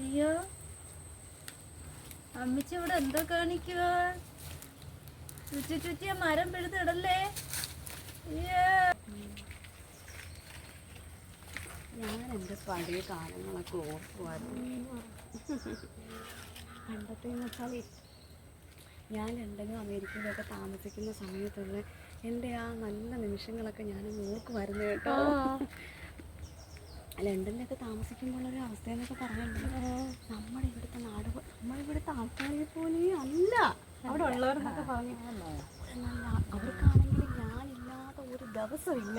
അയ്യോ. അമ്മച്ചി ഇവിടെ എന്തോ കാണിക്കുക? ചുറ്റി ചുറ്റിയ മരം പിഴുതിടല്ലേ ഞാൻ എന്റെ പഴയ കാലങ്ങളൊക്കെ ഓർക്കുമായിരുന്നു പണ്ടത്തെ എന്ന് വെച്ചാൽ ഞാൻ ലണ്ടനും അമേരിക്കയിലൊക്കെ താമസിക്കുന്ന സമയത്തുള്ള എന്റെ ആ നല്ല നിമിഷങ്ങളൊക്കെ ഞാൻ ഓർക്കുമായിരുന്നു കേട്ടോ. ലണ്ടനിലൊക്കെ താമസിക്കുമ്പോഴുള്ള അവസ്ഥ എന്നൊക്കെ പറയുന്നുണ്ട്. നമ്മുടെ ഇവിടുത്തെ നാട് നമ്മുടെ ഇവിടുത്തെ ആൾക്കാരെ പോലെ അല്ല. അവിടെ ഉള്ളവരെന്നൊക്കെ പറഞ്ഞു. അവർക്കാണെങ്കിൽ ഞാനില്ലാത്ത ഒരു ദിവസമില്ല.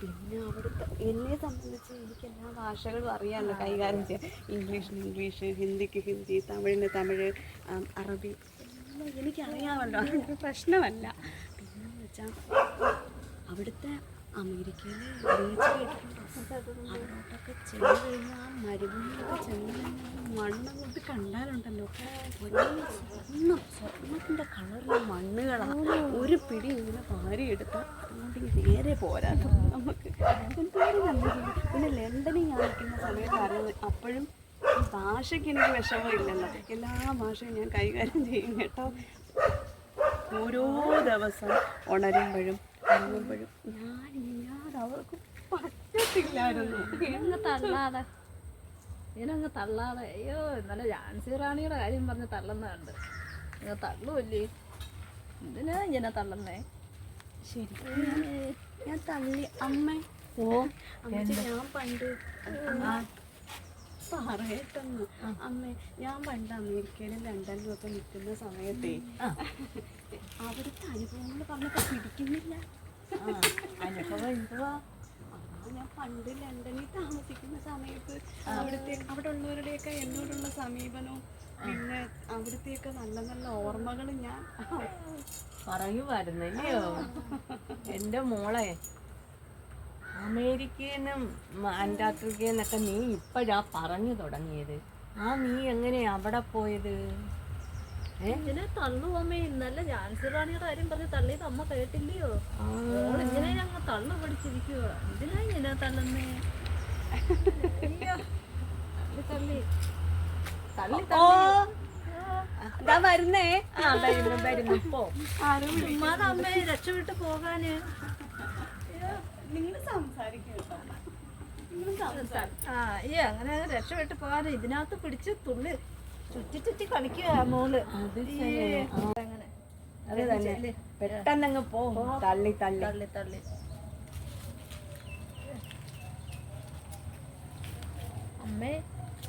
പിന്നെ അവിടുത്തെ എന്നെ സംബന്ധിച്ച് എനിക്ക് എല്ലാ ഭാഷകളും അറിയാമല്ലോ കൈകാര്യം ചെയ്യാൻ. ഇംഗ്ലീഷിന് ഇംഗ്ലീഷ് ഹിന്ദിക്ക് ഹിന്ദി തമിഴിന് തമിഴ് അറബി എല്ലാം എനിക്കറിയാമല്ലോ. അതൊരു പ്രശ്നമല്ല. പിന്നെന്ന് വെച്ചാൽ അവിടുത്തെ അമേരിക്കയിൽ ബീച്ച് ചെന്ന് കഴിഞ്ഞാൽ ആ മരുഭൂമിയൊക്കെ ചെന്ന് കഴിഞ്ഞാൽ മണ്ണ് കൊണ്ട് കണ്ടാലുണ്ടല്ലോ. ഒരേ സ്വർണം സ്വർണത്തിന്റെ കളറിലെ മണ്ണുകളാണ് ഒരു പിടി ഇങ്ങനെ വാരി എടുത്താൽ അതുകൊണ്ട് നേരെ പോരാ നമുക്ക്. പിന്നെ ലണ്ടനിൽ ഞാൻ നിൽക്കുന്ന സമയത്ത് അപ്പോഴും ഭാഷയ്ക്ക് എനിക്ക് വിഷമമില്ലല്ലോ എല്ലാ ഭാഷയും ഞാൻ കൈകാര്യം ചെയ്യും കേട്ടോ. ഓരോ ദിവസം ഉണരുമ്പോഴും അവർക്ക് പറ്റത്തില്ലായിരുന്നു. അങ്ങ് തള്ളാതെ. ഇങ്ങനങ്ങ് തള്ളാതെ. അയ്യോ ഇന്നലെ ജാൻസി റാണിയുടെ കാര്യം പറഞ്ഞ് തള്ളുന്ന കണ്ട് നിങ്ങൾ തള്ളുമല്ലേ എന്തിനാ ഇങ്ങനെ തള്ളുന്നേ? ശരിക്കും ഞാൻ- തള്ളി. അമ്മ. ഓ ഞാൻ പണ്ട് പറയട്ടെന്ന്. അമ്മേ ഞാൻ പണ്ട് അമേരിക്കയിലും ലണ്ടനിലും ഒക്കെ നിൽക്കുന്ന സമയത്തെ അവിടുത്തെ അനുഭവങ്ങൾ പറഞ്ഞൊക്കെ പിടിക്കുന്നില്ല. അനുഭവം എന്തുവാ? ഞാൻ പണ്ട് ലണ്ടനിൽ താമസിക്കുന്ന സമയത്ത് അവിടുത്തെ അവിടെ ഉള്ളവരുടെയൊക്കെ എന്നോടുള്ള സമീപനവും പിന്നെ അവിടുത്തെയൊക്കെ നല്ല നല്ല ഓർമ്മകൾ ഞാൻ പറയുമായിരുന്നല്ലയോ? എന്റെ മോളെ അമേരിക്കന്നും അന്റാർട്ടിക്കന്നൊക്കെ നീ ഇപ്പോഴാ പറഞ്ഞു തുടങ്ങിയത്. ആ നീ എങ്ങനെ അവിടെ പോയത്? ഇങ്ങനെ ഇങ്ങനെ തള്ളുവമ്മേ ഇന്നലെ ജാൻസി റാണിയുടെ കാര്യം പറഞ്ഞ് തള്ളിയത് അമ്മ കേട്ടില്ലയോ? ഇങ്ങനെ ഞങ്ങൾ തള്ളു പിടിച്ചിരിക്കുക എന്തിനാ ഇങ്ങനെ തള്ളുന്നേ? തള്ളി തള്ളി. തള്ളി ഇതാ വരുന്നേ. ആ വരുന്നു വരുന്നു. പോ. ചുമ്മാതെ അമ്മയെ രക്ഷപ്പെട്ട് പോകാന്. നിങ്ങൾ സംസാരിക്കും ആ ഈ അങ്ങനെ രക്ഷപ്പെട്ട് പോകാതെ ഇതിനകത്ത് പിടിച്ച് തുള്ളി ചുറ്റി ചുറ്റി കളിക്കുക മോൾ. അങ്ങനെ. അത് തന്നെ. പെട്ടെന്നങ്ങ് പോകും തള്ളി തള്ളി. തള്ളി തള്ളി. അമ്മേ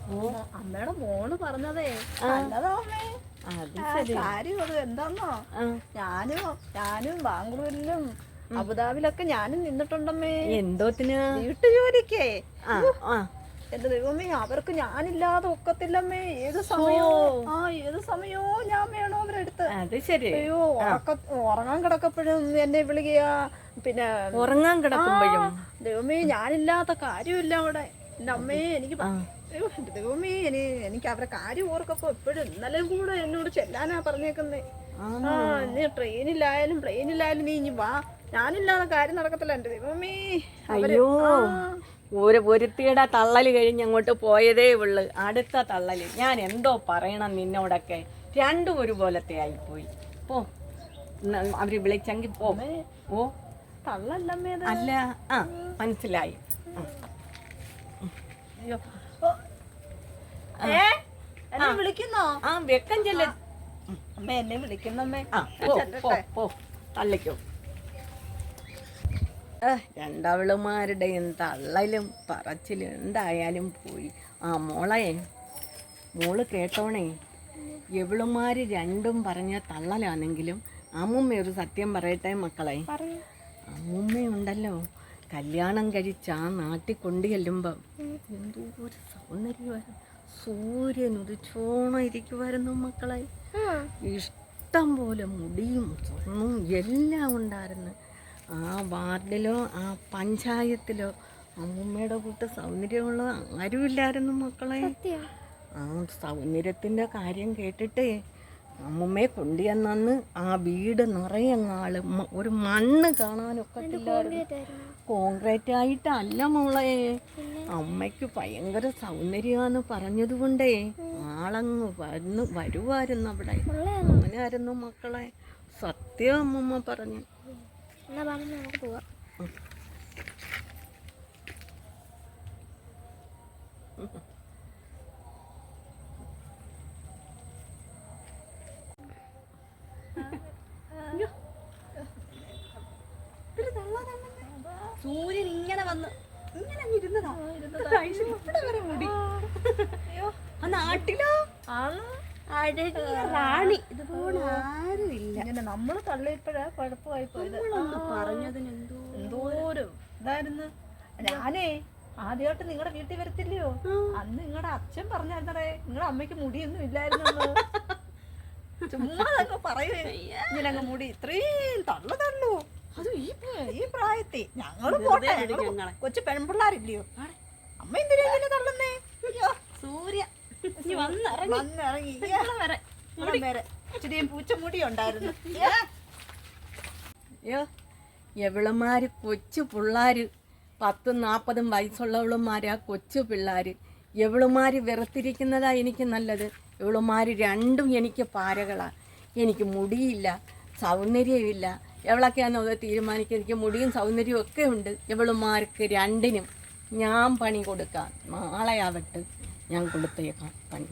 ഓ. അമ്മയുടെ മോൾ പറഞ്ഞതേ. നല്ലതാ അമ്മേ. അത് ആ, ശരി കാര്യം അത് എന്താന്നോ ഞാനും ഞാനും ബാംഗ്ലൂരിലും അബുദാബിലൊക്കെ ഞാനും നിന്നിട്ടുണ്ടമ്മേ. എന്തോത്തിന് വീട്ടുജോലിക്കേ. എന്റെ ദൈവമേ അവർക്ക് ഞാനില്ലാതെ ഒക്കത്തില്ലമ്മേ. ഏത് സമയോ ആ ഏത് സമയോ ഞാൻ വേണോ അവരെടുത്ത്. അത് ശരി. അയ്യോ ഉറക്ക ഉറങ്ങാൻ കിടക്കപ്പോഴും എന്നെ വിളിക്കുക. പിന്നെ ഉറങ്ങാൻ കിടക്കുമ്പോഴും. ദൈവമേ ഞാനില്ലാത്ത കാര്യമില്ല അവിടെ. എന്റെ അമ്മേ എനിക്ക് ദൈവമേ ഇനി എനിക്ക് അവരെ കാര്യം ഓർക്കപ്പോ എപ്പോഴും ഇന്നലെ കൂടെ എന്നോട് ചെല്ലാനാ പറഞ്ഞേക്കുന്നേ? ആ. നീ ട്രെയിനിലായാലും പ്ലെയിനിലായാലും നീ ഇനി വാ. ഞാനില്ലാതെ കാര്യം നടക്കത്തില്ല എന്റെ ദൈവമേ. അയ്യോ. ഒരു ഒരുത്തിയുടെ തള്ളൽ കഴിഞ്ഞ് അങ്ങോട്ട് പോയതേ ഉള്ളു. അടുത്ത തള്ളൽ. ഞാൻ എന്തോ പറയണം നിന്നോടൊക്കെ. രണ്ടും ഒരുപോലത്തെ ആയിപ്പോയി. പോ. അവർ വിളിച്ചെങ്കിൽ പോ. ഓ. തള്ളല്ലമ്മേ അല്ല. ആ മനസ്സിലായി. വിളിക്കുന്നോ? ആ വെക്കം ചെല്ല. അമ്മ എന്നെ വിളിക്കുന്നമ്മേ. ആ പോ പോ. തള്ളിക്കോ. രണ്ടവളുമാരുടെയും തള്ളലും പറച്ചിലും എന്തായാലും പോയി. ആ മോളെ മോൾ കേട്ടോണേ. എവളുമാർ രണ്ടും പറഞ്ഞ തള്ളലാണെങ്കിലും അമ്മുമ്മ ഒരു സത്യം പറയട്ടെ മക്കളെ. അമ്മുമ്മയുണ്ടല്ലോ. കല്യാണം കഴിച്ച് ആ നാട്ടിൽ കൊണ്ടു ചെല്ലുമ്പം എന്തോ ഒരു സൗന്ദര്യമായിരുന്നു സൂര്യൻ ഉദിച്ചോണം ഇരിക്കുമായിരുന്നു മക്കളെ. ഇഷ്ടം പോലെ മുടിയും സ്വർണവും എല്ലാം ഉണ്ടായിരുന്നു. ആ വാർഡിലോ ആ പഞ്ചായത്തിലോ അമ്മൂമ്മയുടെ കൂട്ട് സൗന്ദര്യമുള്ള ആരുമില്ലായിരുന്നു മക്കളെ? ആ സൗന്ദര്യത്തിന്റെ കാര്യം കേട്ടിട്ടേ അമ്മൂമ്മയെ കൊണ്ടുവന്നു ആ വീട് നിറയെ ആൾ ഒരു മണ്ണ് കാണാനൊക്കെ കോൺക്രീറ്റ് ആയിട്ടല്ല മോളെ. അമ്മയ്ക്ക് ഭയങ്കര സൗന്ദര്യമാന്ന് പറഞ്ഞതുകൊണ്ടേ ആളങ്ങ് വന്ന് വരുമായിരുന്നു അവിടെ. അങ്ങനെയായിരുന്നു മക്കളെ. സത്യം അമ്മമ്മ പറഞ്ഞു. എന്നാ പറഞ്ഞു നമുക്ക് പോവാം. സൂര്യൻ ഇങ്ങനെ വന്ന് ഇങ്ങനെ അങ്ങ് ഇരുന്നതാ. ഇവിടെ വരെ മുടി. ആ നാട്ടിലോ? അഴകിയ റാണി. ഇതുപോലെ ആരുമില്ല. ഇങ്ങനെ നമ്മൾ തള്ളിയപ്പോഴാ കുഴപ്പമായി പോയത്. പറഞ്ഞതിന് എന്തോ ഇതായിരുന്നു. ഞാനേ ആദ്യമായിട്ട് നിങ്ങളുടെ വീട്ടിൽ വരത്തില്ലയോ? അന്ന് നിങ്ങളുടെ അച്ഛൻ പറഞ്ഞായിരുന്നേ നിങ്ങളുടെ അമ്മയ്ക്ക് മുടിയൊന്നും ഇല്ലായിരുന്നു ചുമ്മാ അങ്ങ് ഇങ്ങനെ അങ്ങ് മുടി ഇത്രയും തള്ളു തള്ളു. അത് ഈ ഈ പ്രായത്തിൽ ഞങ്ങൾ പോട്ടെ. വിടും ഞങ്ങൾ ഞങ്ങളെ. കൊച്ചു പെൺപിള്ളാരില്ലയോ? അമ്മ എന്തിനാ ഇങ്ങനെ തള്ളുന്നേ? സൂര്യ. വന്നിറങ്ങി. വന്നിറങ്ങി. ഇവിടെ വരെ. ഇച്ചിരിയും പൂച്ചമുടി ഉണ്ടായിരുന്നു അയ്യോ എവിളമാര് കൊച്ചു പിള്ളാര്. പത്തും നാൽപ്പതും വയസ്സുള്ളവളുമാരാ കൊച്ചു പിള്ളാര്. എവിളുമാര് വെറുത്തിരിക്കുന്നതാ എനിക്ക് നല്ലത്. എവിളുമാര് രണ്ടും എനിക്ക് പാരകളാ. എനിക്ക് മുടിയില്ല സൗന്ദര്യമില്ല. എവളൊക്കെയാണെന്ന് അത് തീരുമാനിക്കുക എനിക്ക് മുടിയും സൗന്ദര്യവും ഒക്കെ ഉണ്ട്. എവളുമാർക്ക് രണ്ടിനും ഞാൻ പണി കൊടുക്കാം. നാളെയാവട്ടെ ഞാൻ കൊടുത്തേക്കാം പണി